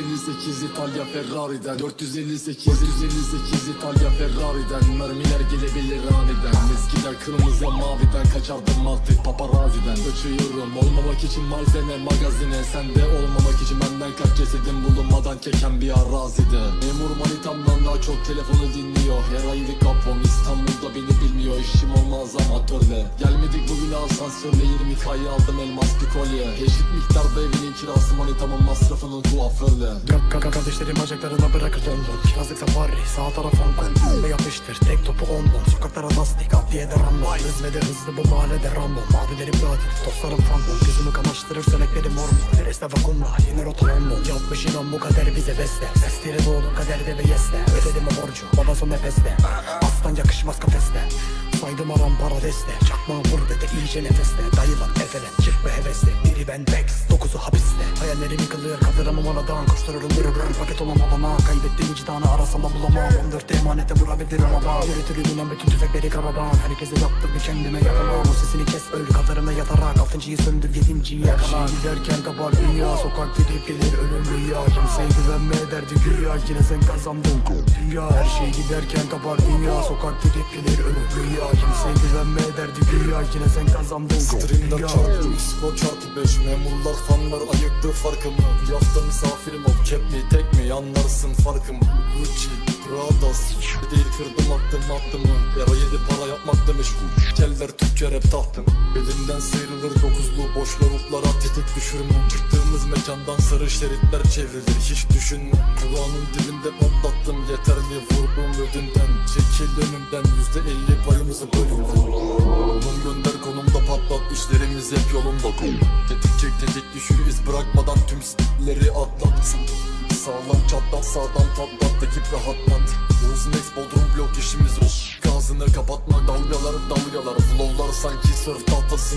458 İtalya Ferrari'den. 458 458 İtalya Ferrari'den. Mermiler gelebilir aniden Eskiden kırmızı maviden kaçardım artık paparaziden. Kaçıyorum olmamak için malzeme magazine. Sende olmamak için benden kaç cesedin bulunmadan keken bir arazide. Memur manitamdan daha çok telefonu dinliyor. Her aylık kapon İstanbul'da beni bilmiyor. İşim olmaz amatörle Gelmedik bugün asansörle 20 kayı aldım elmas bir kolye. Eşit miktarda evinin kirası manitamın masrafını kuaförle. Dök kaka kardeşlerim bacaklarına bırakır dondon Kirazlık safari sağ taraf Hong Kong Ve yapıştır tek topu ondon Sokaklara lastik adliye de random Hız ve de hızlı bu mahallede random Abilerim katil dostlarım fantom Gözümü kamaştırır söneklerim hormon Nereste vakumla yeni rotonondo Yapmış inan bu kader bize beste. Sesleri doğdum kaderde ve yeste. Ödedim o borcu baba son nefeste Aslan yakışmaz kafeste. Saydım aram para deste. Çakmağı vur dedi iyice nefeste. Dayılan efelen çık be hevesli Biri ben Bex dokuzu hapiste. Hayallerim yıkılıyor kaldıramam oradan Koştururum dururur paket olamam bana Kaybettim vicdanı arasam da bulamam. 14 emanete vurabilirim ama Yürütür inen bütün tüfekleri karadan. Herkese yaptım bir kendime yapamam O sesini kes öl kadarına yatarak. Altıncıyı söndür yedinciyi yakala. Giderken kabar dünya Sokak gidip gelir ölüm rüya derdi güya Yine sen kazandın. Dünya Her şey giderken kabar dünya. Sokak gidip gelir ölüm rüya Kimseye güvenme derdi güya Yine sen kazandın. Streamler dünya çarpı Spor çarpı 5 Memurlar fanlar ayıktı farkımı Bir hafta misafirim ol Kep mi tek mi anlarsın farkımı? Gucci Prada değil kırdım attım attımı Yara yedi para yapmakta meşgul Keller Türkçe rap tahtım. Elimden sıyrılır boş lavuklara tetik düşürme Çıktığımız mekandan sarı şeritler çevrilir. Hiç düşünme Kulağının dibinde patlattım yeterli vurdum ödünden. Çekil önümden. Yüzde elli payımızı bölün. Konum gönder konumda patlat. İşlerimiz hep yolunda. Tetik çek tetik düşür. İz bırakmadan tüm s**leri atlat. Sağlam çatlat sağdan patlat. Ekip rahatlat. Uzun ex bodrum blok işimiz o Gazını kapatma dalgalar dalgalar Flowlar sanki surf tahtası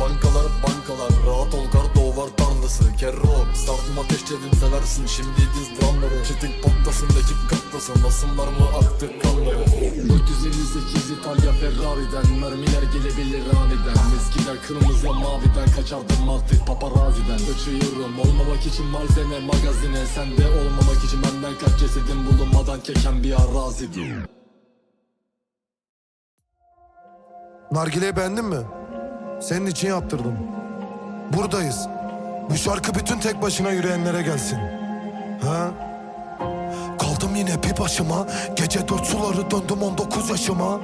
Bankalar bankalar. Rahat ol gardo var tarlası. Kerro Startım ateşledim seversin. Şimdi diz dramları Çetin patlasın ekip katlasın. Basınlar mı aktı kanları? 458 İtalya Ferrari'den. Mermiler gelebilir aniden. Eskiden kırmızı maviden. Kaçardım artık paparaziden. Kaçıyorum olmamak için malzeme magazine. Sende olmamak için benden kaç cesedin bulunmadan keken bir arazide Nargileyi beğendin mi? Senin için yaptırdım. Buradayız. Bu şarkı bütün tek başına yürüyenlere gelsin. Ha? Kaldım yine bir başıma. Gece dört suları döndüm 19 yaşıma.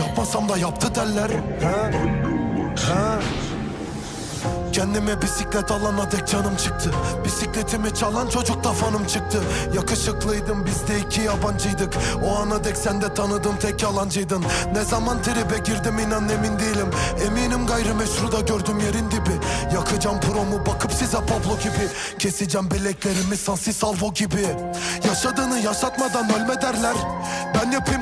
Yapmasam da yaptı derler. Ha? Ha? Kendime bisiklet alana dek canım çıktı. Bisikletimi çalan çocuk da fanım çıktı. Yakışıklıydım biz de iki yabancıydık. O ana dek sen de tanıdığım tek yalancıydın. Ne zaman tribe girdim inan emin değilim. Eminim gayrimeşru da gördüm yerin dibi. Yakacağım promu bakıp size Pablo gibi. Keseceğim bileklerimi Sansi Salvo gibi. Yaşadığını yaşatmadan ölme derler. Ben yapayım